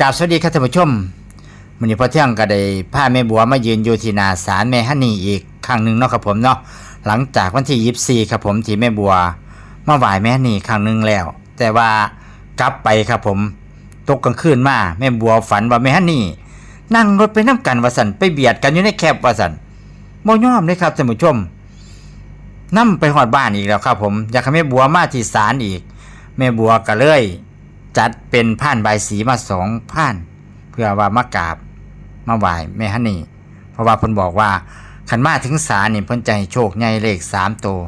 กราบสวัสดีครับท่านผู้ชมวันนี้พอเที่ยงก็ได้พาแม่บัวมายืนอยู่ที่นาศาลแม่ฮันนี่อีกครั้งหนึ่งเนาะครับผมเนาะหลังจากวันที่ยี่สี่ครับผมที่แม่บัวมาไหว้แม่ฮันนี่ครั้งหนึ่งแล้ว แต่ว่ากลับไปครับผมตกกลางคืนมาแม่บัวฝันว่าแม่ฮันนี่ นั่งรถไปน้ำกันวสันไปเบียดกันอยู่ในแคบวสันบ่ยอมเลยครับท่านผู้ชมนั่ไปหอดบ้านอีกแล้วครับผมอยากให้แม่บัวมาที่ศาลอีก แม่บัวก็เลย จัดเป็นผ่านใบสีมาสองผ่าน เพื่อว่ามากราบมาไหว้แม่ฮันนี่ เพราะว่าเพิ่นบอกว่าขันมาถึงศาลนี่เพิ่นให้โชคใหญ่เลขสามตัว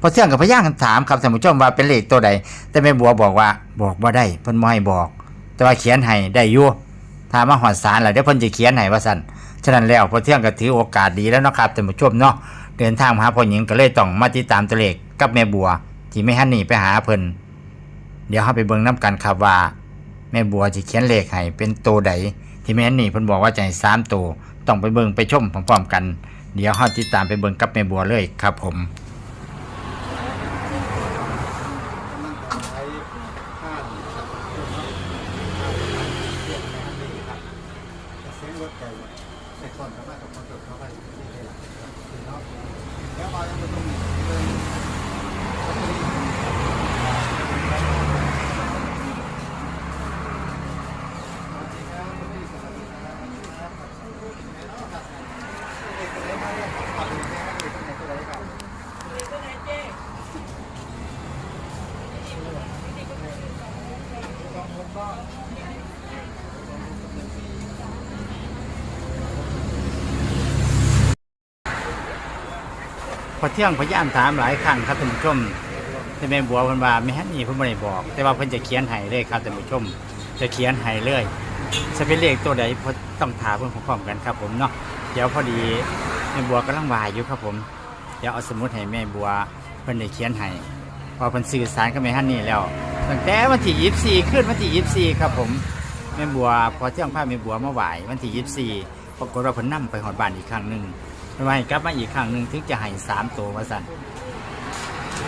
พอเที่ยงกับพย่างกันถามครับท่านผู้ชมว่าเป็นเลขตัวใด แต่แม่บัวบอกว่าบอกว่าได้เพิ่นบ่ให้บอก แต่ว่าเขียนให้ได้อยู่ถ้ามาหอดศาลแล้วเดี๋ยวเพิ่นจะเขียนให้ว่าซั่นฉะนั้นแล้วพอเที่ยงก็ถือโอกาสดีแล้วนะครับท่านผู้ชมเนาะเดินทางมาหาพ่อหญิงก็เลยต้องมาติดตามตัวเลขกับแม่บัว ที่แม่ฮันนี่ไปหาเพิ่น เดี๋ยวเราไปเบิ่งน้ำกันครับว่า แม่บัวจะเขียนเลขให้เป็นตัวใดที่แม่นี่เพิ่นบอกว่าจะให้สามตัวต้องไปเบิ่งไปชมพร้อมๆกัน เดี๋ยวเราติดตามไปเบิ่งกับแม่บัวเลยครับผม ใช้ผ้าดีครับเรื่องของเรื่องแม่ฮันนี่ครับแต่เสียงรถไก่ในคนเข้ามากับคนจดเข้าไปที่นี่แหละครับคือเนาะแล้วมายังไม่ต้องมีเลย พอเที่ยงพยายามถามหลายครั้งครับท่านผู้ชมแต่แม่บัวเพิ่นว่าแม่ฮันนี่เพิ่นบ่ได้บอก แต่ว่าเพิ่นจะเขียนให้เลยครับท่านผู้ชม จะเขียนให้เลยจะเป็นเลขตัวใดเพราะต้องถามเพิ่นพร้อมๆกันครับ ผมเนาะเดี๋ยวพอดีแม่บัวกำลังวายอยู่ครับผมเดี๋ยวเอาสมุดให้แม่บัวเพิ่นได้เขียนให้พอเพิ่นสื่อสารกับแม่ฮันนี่แล้วตั้งแต่วันที่24ขึ้นวันที่24ครับผมแม่บัวพอเที่ยงพาแม่บัวมาไหว้วันที่24ปรากฏว่าเพิ่นนํไปฮอดบ้านอีกครั้งหนึ่ง ทำไมกลับมาอีกครั้งหนึ่งถึงจะให้สามตัวมาสั่น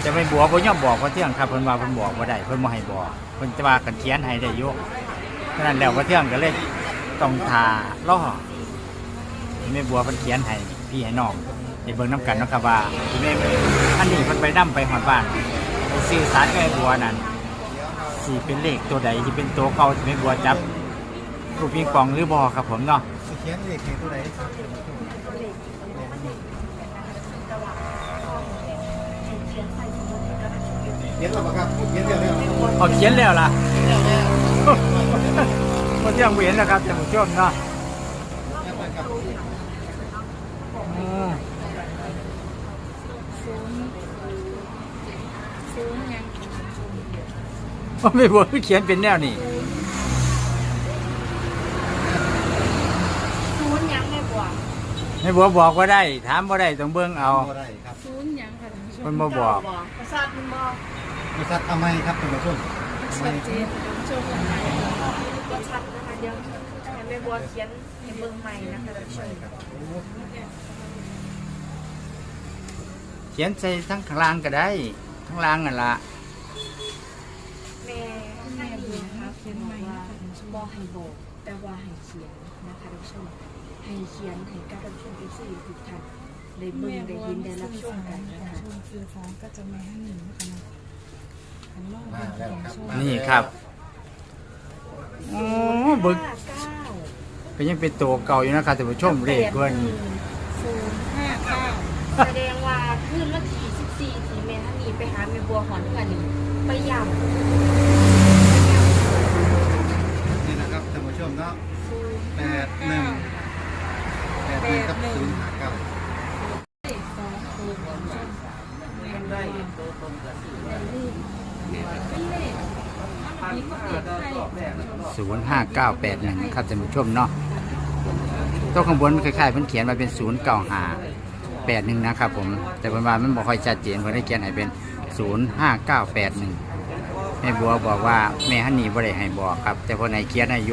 จะไม่บอกพ่ย่อมบอกเพราะเที่ยงครับเพิ่นว่าเพิ่นบอกว่าได้เพิ่นบ่ให้บอกเพิ่นจะว่ากันเขียนให้ได้อยกฉะนั้นแล้วพระเที่ยงก็เลยต้องทาล่อแม่บัวเพิ่นเขียนให้พี่ให้น้องไปเบิ่งน้ำกันนะครับว่าที่แม่อันนี้เพิ่นไปนํไปหอดบ้านไปสื่อสารแม่บัวนั่นสิเป็นเลขตัวใดที่เป็นตัวเก่าที่แม่บัวจับลูกปิงปองหรือบ่ครับผมเนาะเขียนเลขตัวใดครับ เขียนหรอเปล่าครับเขียนเดียวเดี๋ยวเอาเขียนแล้วล่ะพอเที่ยงเวียนนะครับท่านผู้ชมเนาะอืมไม่บอกเขียนเป็นแนวนี่ศูนย์ยังไม่บวกไม่บอกบอกว่าได้ ถามว่าได้ต้องเบิ่งเอาศูนย์ยังค่ะ ท่านผู้ชมมันบ่บอกประสาทมันบอกบริษัททำไมครับท่านผู้ชมทำไมชัดเจนท่านผู้ชมก็ชัดนะคะเดี๋ยวให้แม่บัวเขียนให้เบิ่งใหม่นะคะท่านผู้ชมเขียนใส่ทั้งข้างล่างก็ได้ข้างล่างนั่นละแม่แม่บัวครับเขียนบอกว่าบ่ให้บอกแต่ว่าให้เขียนนะคะท่านผู้ชมให้เขียนให้กับท่านผู้ชมที่สี่ทุกท่าน ได้เบิ่งได้ยินได้รับชมกันนะคะคือของก็จะไม่ให้หนึ่งนะคะนะอันนอกมาแล้วครับมานี่ครับโอ้เบิ่งห้าเก้าก็ยังเป็นตัวเก่าอยู่นะครับท่านผู้ชมเลขเพิ่นศูนย์ห้าเก้าแสดงว่าขึ้นวันที่สิบสี่ที่แม่ท่านนี้ไปหาแม่บัวหอนเพื่อนนี่ไปย่นี่นะครับท่านผู้ชมเนาะำศูนย์แปดหนึ่งแปดหนึ่งกับศูนย์ห้าเก้า ศูนย์ห้าเก้าแปดหนึ่งครับท่านผู้ชมเนาะตัวข้างบนคล้ายๆเพิ่นเขียนมาเป็นศูนย์เก้าหาแปดหนึ่งนะครับผม แต่เพิ่นว่ามันบ่ค่อยชัดเจนเพิ่นได้เขียนให้เป็นศูนย์ห้าเก้าแปดหนึ่งแม่บัวบอกว่าแม่ฮันนี่บ่ได้ให้บอกครับ แต่พิ่นเขียนให้โย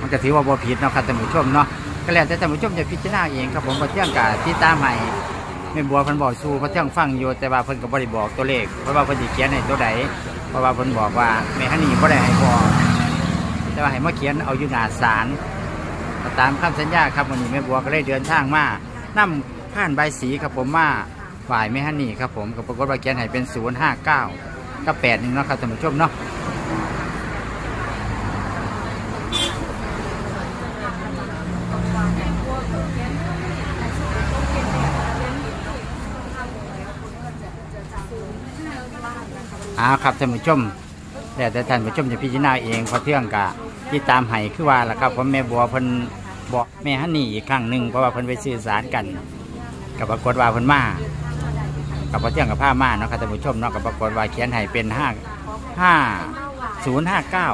มันก็ถือว่าบ่ผิดเนาะครับท่านผู้ชมเนาะก็แล้วแต่ท่านผู้ชมจะพิจารณาเองครับผมพอเที่ยงกาที่ตามให้ แม่บัวเพิ่นบอกสู่พอเที่ยงฟังอยู่แต่ว่าเพิ่นก็บ่ได้บอกตัวเลขเพราะว่าเพิ่นสิเขียนให้ตัวใดเพราะว่าเพิ่นบอกว่าแม่ฮันนี่บ่ได้ให้บอกแต่ว่าให้มาเขียนเอาอยู่หน้าศาลตามคำสัญญาครับวันนี้แม่บัวก็เลยเดินทางมานํผ่านใบสีครับผมมาฝ่ายแม่ฮันนี่ครับผมก็ปรากฏว่าเขียนให้เป็น059กับ8นึงเนาะครับท่านผู้ชมเนาะ เอาครับท่านผู้ชมแล้วแต่ท่านผู้ชมจะพิจารณาเองเพราะเที่ยงกะที่ตามให้คือว่าล่ะครับผมแม่บัวเพิ่นบอกแม่ฮันนี่อีกครั้งหนึ่งเพราะว่าเพิ่นไปสื่อสารกัน กับปรากฏว่าเพิ่นมากับพอเที่ยงกับผ้ามาเนาะครับท่านผู้ชมเนาะกับปรากฏว่าเขียนให้เป็นห้าห้าศูนย์ห้าเก้า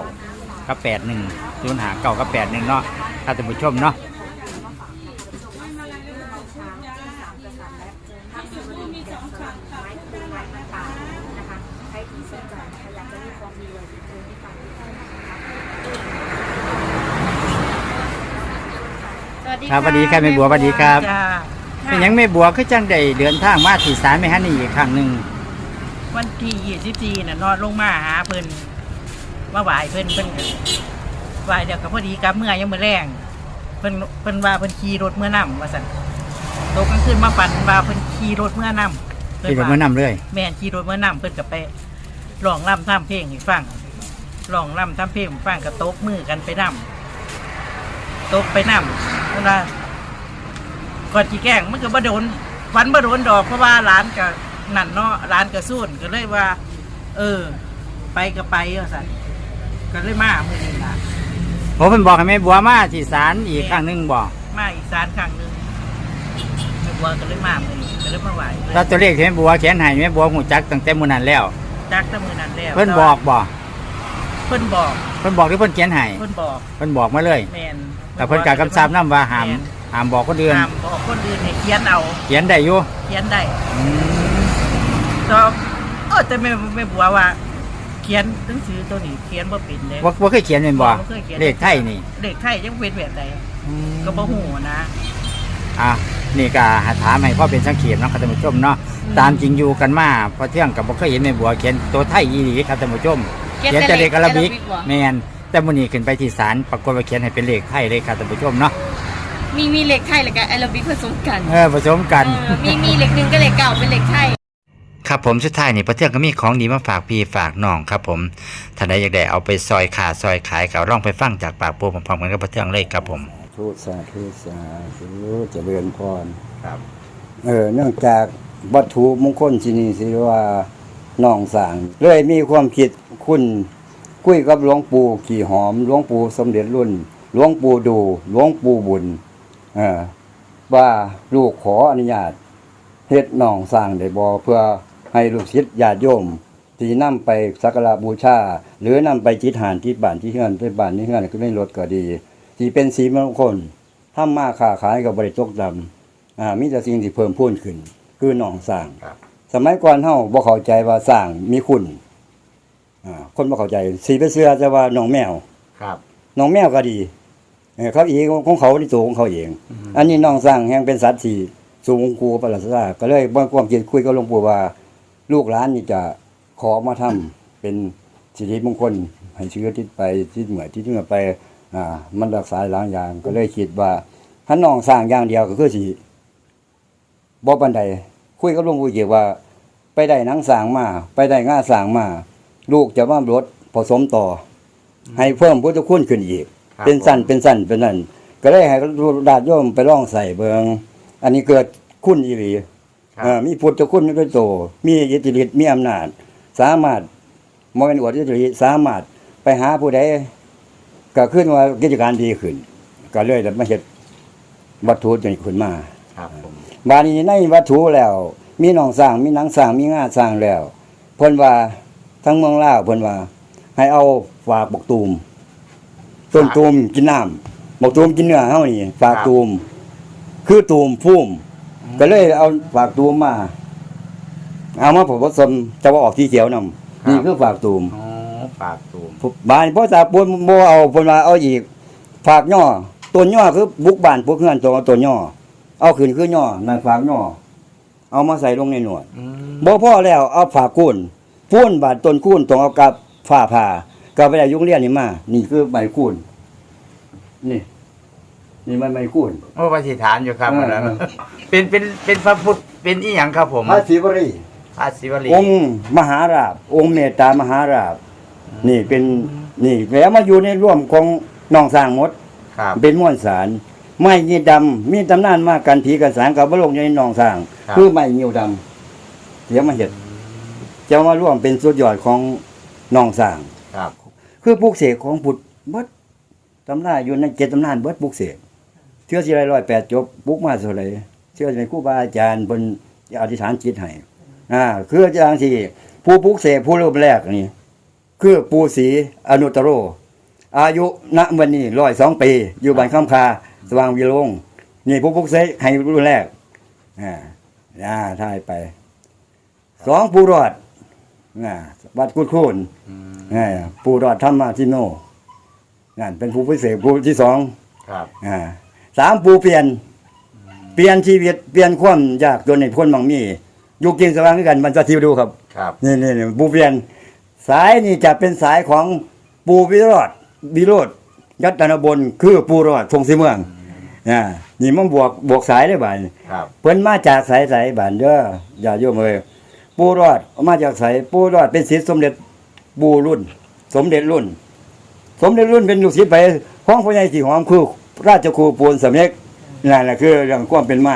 กับแปดหนึ่งศูนย์ห้าเก้ากับแปดหนึ่งเนาะครับท่านผู้ชมเนาะ ใครที่สนใจนะคะอยากจะมีความดีเลยเชิญที่ฟังที่ได้นะคะ ครับสวัสดีครับแม่บัวสวัสดีครับ จ้าเป็นหยังแม่บัวคือจังได้เดินทางมาที่ศาลแม่ฮันนี่อีกครั้งหนึ่งวันที่ยี่สิบสี่น่ะนอนลงมาหาเพิ่นมาไหวเพิ่นเพิ่นก็ไหวเดี๋ยวก็พอดีกับเมื่อยังมือแรงเพิ่นเพิ่นว่าเพิ่นขี่รถเมื่อนำว่าสั่นตกกลางคืนมาฝันว่าเพิ่นขี่รถเมื่อนำที่ผมมานำเลย แม่นขี่รถเมื่อนำเพิ่นก็ไปร้องร่ำทำเพลงให้ฟังร้องร่ำทำเพลงให้ฟังก็ตบมือกันไปนำตบไปนำ เวลาก่อนจีแกล้งมันก็บ่โดนฝันบ่โดนดอกเพราะว่าร้านก็นั่นเนาะร้านก็สู้นก็เลยว่า เออ ไปก็ไปว่าสันก็เลยมาเมื่อนี้ล่ะ ผมเพิ่นบอกให้แม่บัวมาที่ศาลอีกครั้งหนึ่งบอกมาอีสานครั้งหนึ่งแม่บัวก็เลยมาเมื่อนี้ก็เลยมาไหวเลยถ้าตัวเลขที่แม่บัวเขียนให้แม่บัวหูจักตั้งแต่มื้อนั้นแล้ว จักแตะมือนั้นแล้วเพิ่นบอกบ่เพิ่นบอก เพิ่นบอกหรือเพิ่นเขียนให้เพิ่นบอกเพิ่นบอกมาเลย แมน แต่เพิ่นกากำชับนํว่าห้ามแม่นห้ามบอกคนอื่นห้ามบอกคนอื่นให้เขียนเอา เขียนได้อยู่เขียนได้อืมก็เออแต่แม่แม่บัวว่า เขียนหนังสือตัวนี้เขียนบ่เป็นเด้ว่าว่าเคยเขียนเป็นบ่บ่เคยเขียนเลขไทยนี่เลขไทยยังเป็นแบบใดก็บ่ฮู้นะอะนี่ก็หาถามให้พ่อเป็นสังเกตเนาะครับท่านผู้ชมเนาะอืมตามจริงอยู่กันมาเพอเที่ยงกับบ่เคยเห็นแม่บัวเขียนตัวไทยอีหลีครับท่านผู้ชมเขียนเขียนแต่แต่เลขอาราบิกเลขอาราบิกเหรอแม่น แต่มื้อนี้ขึ้นไปที่ศาลปรากฏว่าเขียนให้เป็นเลขไทยเลยครับท่านผู้ชมเนาะมีมีเหล็กไทยแล้วก็แอโรบิกผสมกันเออผสมกัน เออมีมีเหล็กหนึ่งก็เหล็กเก่าเป็นเหล็กไทย ครับผมสุดท้ายนี่พระเที่ยงก็มีของดีมาฝากพี่ฝากน้องครับผมท่านใดอยากได้เอาไปซอยขาซอยขายก็เอาล่องไปฟังจากปากปูพร้อมๆกันกับพระเที่ยงเลยครับผม ทุสาธุสาธุเจริญพรครับ เออเนื่องจากวัตถุมงคลที่นี่สิว่าน้องสร้างเลยมีความคิดคุณ คุยกับหลวงปู่ขี่หอมหลวงปู่สมเด็จรุ่นหลวงปู่ดูหลวงปู่บุญเออว่าลูกขออนุญาตเฮ็ดน้องสร้างได้บ่เพื่อให้ลูกศิษย์ญาติโยมที่นำไปสักการะบูชา หรือนำไปจิตหานที่บ้านที่เฮือนที่บ้านที่เฮือนก็ไม่ลดก็ดีที่เป็นสีมงคลทำมาค้าขายกับบริตกดำอ่ามีแต่สิ่งที่เพิ่มพูนขึ้น คือหนองสร้างครับสมัยก่อนเฮาบ่เข้าใจว่าสร้างมีคุณ อ่าคนบ่เข้าใจสีไปเสื้อจะว่าหนองแมวครับหนองแมวก็ดีเออเขาเองของเขาในตัวของเขาเองอันนี้น้องสร้างแห่งเป็นสัตว์ที่สูงกูประหลาดซาก็เลยบ่ความคิดคุยกับหลวงปู่ว่า ลูกหลานนี่จะขอมาทำเป็นสิริมงคลให้เชื้อทิศไปทิศเหนือทิศเหนือไป อ่า มันรักษาหลายอย่างก็เลยคิดว่าถ้าน้องสร้างอย่างเดียวก็คือสิบ่ปานใดคุยกับหลวงปู่เกี่ยวว่า ไปได้หนังสร้างมา ไปได้ง่าสร้างมา ลูกจะมารถผสมต่ออให้เพิ่มพุทธคุณขึ้นอีกครับเป็นสั้นเป็นสั้นเป็นนั่นก็เลยให้ดาดโยมไปล่องใส่เบิงอันนี้เกิดคุณอีหลีครับเอ่อมีพุทธคุณด้วยโต มีอิทธิฤทธิ์มีอำนาจ สามารถมองเป็นอวดอิทธิฤทธิ์สามารถไปหาผู้ใดก็ขึ้นว่ากิจการดีขึ้น ก็เลยได้มาเฮ็ดวัตถุจนขึ้นมาครับผมบาดนี้ในวัตถุแล้ว มีหนองสร้างมีหนังสร้างมีงาสร้างแล้วเพิ่นว่า ทั้งเมืองลาวเพิ่นว่า ให้เอาฝากบกตูมต้นตูมกินน้ำบกตูมกินเนื้อเฮานี่ฝากตูม คือตูมพุ่มก็เลยเอาฝากตูมมา เอามาผสมจะว่าออกที่เขียวนำนี่คือฝากตูมอ๋อฝากตูมบ้านพ่อตาปูนบ่เอาเพิ่นว่าเอาอีกฝากย่อต้นย่อคือบุกบ้านพวกเฮือนตัวต้นย่อเอาขึ้นคือย่อนั่นฝากย่อเอามาใส่ลงในหนวดอืมบ่พอแล้วเอาฝากคูน พูนบาดต้นคูนต้องเอากับฝ้าผ่าก็ไปได้ยุงเรียนนี่มา นี่คือใบคูณนี่ นี่มันใบคูณโอ้ปฏิฐานอยู่ครับเอออันนั้นเออเป็นเป็นเป็นพระพุทธเป็นอีหยังครับผมพระศิวรีพระศิวลีองค์มหาราบ องค์เมตตามหาราบ นี่เป็นนี่แล้วมาอยู่ในร่วมของน้องสร้างหมด ครับ เป็นม้วนสารไม้ยีดำมีตำนานมากกันผีกันสารกับบลงอยู่ในหนองสร้าง ครับ คือไม้ยีดำเสียมาเห็ด จะมาร่วมเป็นสุดยอดของหนองสร้าง ครับ คือปลูกเสกของพุทธเบิดตำนาอยู่ในเจ็ดตำนานเบิดปลูกเสกเชื่อสิไรร้อยแปดจบปลูกมาเท่าไหรเชื่อในครูบาอาจารย์บนอธิษฐานจิตให้อ่าคืออาจารย์ที่ผู้ปลูกเสกผู้เริ่มแรกนี่คือปูศรีอนุตตโร อายุณวันนี้ร้อยสองปี อยู่บ้านข้ามคาสว่างวิโรงนี่ผู้ปลูกเสกให้รุ่นแรกอ่าอ่าท่ายไปสองปูรอด อ่าวัดกุดคูนอืมอ่าปูรอดธรรมาทิโนนั่นเป็นผู้พิเศษผู้ที่สองครับอ่าสามปูเปลี่ยน เปลี่ยนชีวิตเปลี่ยนความยากจนในพ้นบางมีอยู่กินสว่างด้วยกันมันจะทิวดูครับครับนี่นี่นี่ปูเปลี่ยน สายนี่จะเป็นสายของปูวิโรธวิโรธยัตนบนคือปูรอดทงสีเมืองอ่านี่มันบวกบวกสายได้บ่ายครับเพิ่นมาจากสายสายบ้านเด้ออย่าโยมเอ้ย ปูรอดมาจากสายปูรอดเป็นศิษย์สมเด็จปูรุ่น สมเด็จรุ่น สมเด็จรุ่นเป็นลูกศิษย์ไปของพระยาสีหอมคือราชครูปูนสมเด็จนั่นแหละคือเรื่องความเป็นมา